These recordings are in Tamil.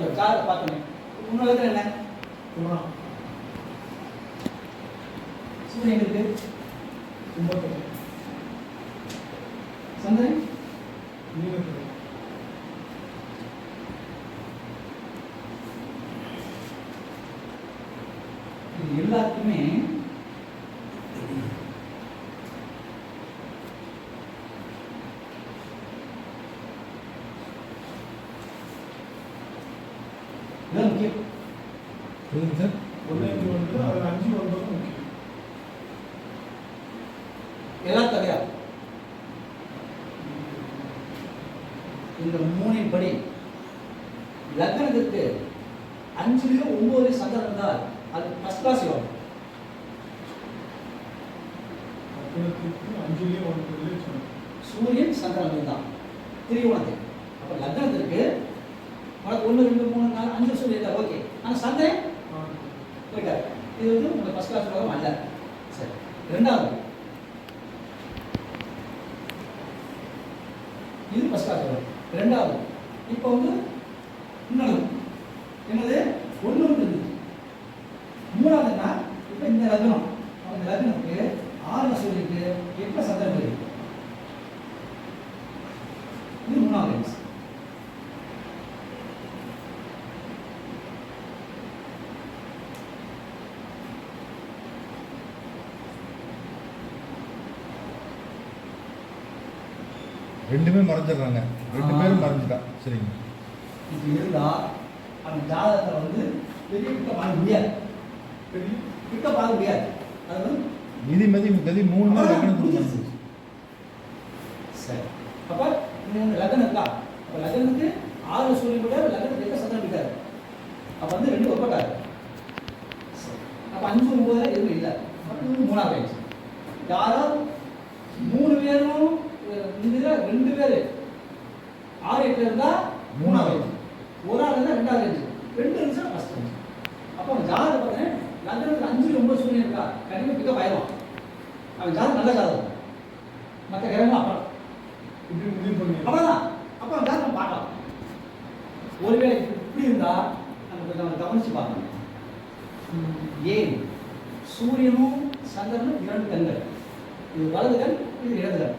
வந்து ஜாதகத்தை பார்த்தோமே உன்னோட என்ன? குணம் சூரியன் இருக்கு? கும்பத்தில் சந்திரன் இது எல்லாத்துக்குமே இதான் முக்கியம். புரியுது சார்? ஒன்று வந்து அதில் அஞ்சு ஒன்பது முக்கியம். எல்லாம் தவிர இந்த மூணின் படி லக்னத்திற்கு அஞ்சுலயும் ஒன்பதுலயும் சந்திரன் இருந்தால் அது ஃபர்ஸ்ட் கிளாஸ் யோகம். லக்னத்துக்கு அஞ்சுலேயே ஒன்பதுலேயே சூரியன் சந்திரன் தான் திரிகோணத்துக்கு அப்ப லக்னத்திற்கு உனக்கு ஒன்று ரெண்டு மூணு நாலு அஞ்சு சூரியன் தான் ஓகே ஆனால் சந்திரன். போயிட்டார். இது வந்து உங்க ஃபர்ஸ்ட் கிளாஸ் யோகம் அல்ல சரி. ரெண்டாவது இது ஃபர்ஸ்ட் கிளாஸ் யோகம் ரெண்டாவது இப்போ வந்து இன்னொன்று என்னது? ஒன்று இருந்துச்சு மூணாவதுன்னா இப்போ இந்த லக்னம் அந்த லக்னத்துக்கு ஆறு சூரியனுக்கு எப்போ சந்திரன் போயிருக்கு இது மூணாவது எண்ஸ் ரெண்டுமே மறைஞ்சிடுறாங்க ரெண்டு. பேரும் மறைஞ்சிட்டான் சரிங்க. இது இருந்தா அந்த ஜாதகத்தை வந்து பெரிய கிட்ட பார்க்க முடியாது. பெரிய கிட்ட பார்க்க முடியாது. அது வந்து நிதி மதி கதி ஆ, லக்னத்துக்கு முடிஞ்சிருச்சு. மறைஞ்சிருச்சு. சரி. அப்ப லக்னம் இருக்கா? அப்ப லக்னத்துக்கு ஆறு சூரியன் கூட லக்னத்துக்கு எங்க சந்திரன் இருக்காரு. அப்ப வந்து ரெண்டு ஒப்பட்டாரு அப்ப அஞ்சு ஒன்பது எதுவும் இல்லை. மூணாவது ஆயிடுச்சு. யாராவது மூணு பேரும் இதுல ரெண்டு பேரு. ஆறு எட்டு இருந்தா மூணாவது ஆயிடுச்சு ஒரு ஆள் இருந்தா ரெண்டாவது ஆயிடுச்சு ரெண்டு இருந்துச்சா ஃபர்ஸ்ட் ஆயிடுச்சு அப்போ அவன் ஜாதகம் பார்த்தேன் லக்னத்துக்கு அஞ்சு ஒன்பது சூரியன் இருக்கா? கண்டிப்பா பிக்கப் ஆயிடும் அவன் ஜாதகம் நல்ல ஜாதகம். மற்ற கிரகங்கள் அப்புறம் இப்படி முடிவு பண்ணி அவ்வளோதான் அப்போ அந்த ஜாதகம் பார்க்கலாம். ஒருவேளை இப்படி இருந்தா நம்ம கொஞ்சம் கவனிச்சு பார்க்கணும். ஏன்? சூரியனும் சந்திரனும் இரண்டு கண்கள். இது வலது கண் இது இடது கண்.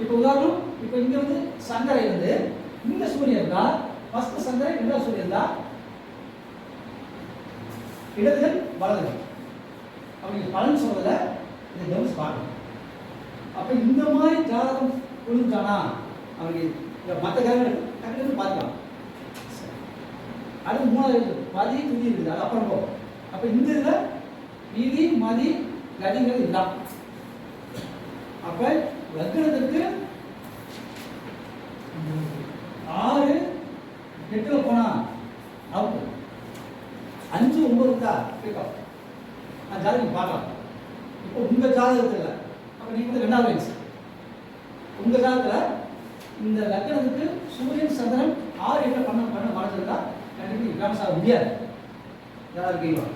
இப்போ உதாரணம் இப்போ இங்க வந்து சந்திரன் இருந்து இந்த சூரியன் தான் ஃபர்ஸ்ட் சந்திரன் இரண்டாவது சூரியன் தான். இடதுகள் வலது கண் பலன் சொல்றதுல இதை கவனிச்சு பார்க்கணும். அப்ப இந்த மாதிரி ஜாதகம் விழுந்துட்டானா அவனுக்கு மற்ற கிரகங்கள் டக்குனு பார்க்கலாம். அடுத்து மூணாவது மதி துதி இருக்குது. அது அப்புறம் போகும் அப்ப இந்த இதுல விதி மதி கதிகள் இதுதான் அப்ப லக்னத்துக்கு ஆறு எட்டுல போனா அவுட் அஞ்சு ஒன்பது தான் பிக்கப் அந்த ஜாதகம் பார்க்கலாம். இப்போ உங்க ஜாதகத்தில் அப்ப நீங்க வந்து ரெண்டாவது வயசு உங்க ஜாதகத்தில் இந்த லக்னத்துக்கு சூரியன் சந்திரன் ஆறு எட்டு பண்ண பண்ண மறைஞ்சிருந்தா கண்டிப்பாக ஃபேமஸ் ஆக முடியாது. யாராவது இருக்கீங்களா